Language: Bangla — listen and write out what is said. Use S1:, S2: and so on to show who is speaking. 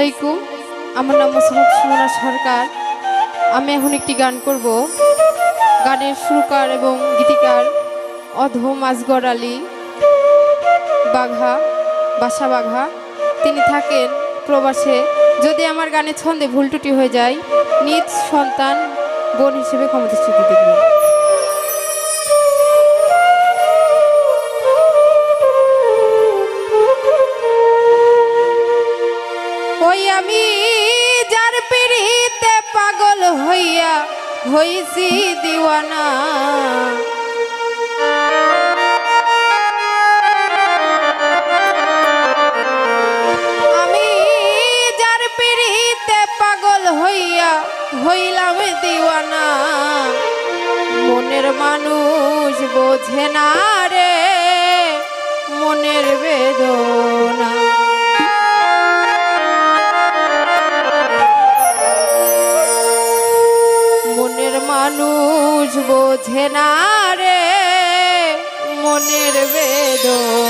S1: আলাইকুম। আমার নাম মোসারফ সুমনা সরকার। আমি এখন একটি গান করব। গানের সুরকার এবং গীতিকার অধম আসগর আলী বাঘা, বাসা বাঘা। তিনি থাকেন প্রবাসে। যদি আমার গানে ছন্দে ভুল ত্রুটি হয়ে যায়, নিজ সন্তান, বোন হিসেবে ক্ষমতাচ্যুতি দেখবেন হইছি দিওয়ানা। আমি যার পিড়িতে পাগল হইয়া হইলাম দিওয়ানা। মনের মানুষ বোঝে না রে মনের বেদনা। মানুষ বোঝে না রে মনের বেদনা।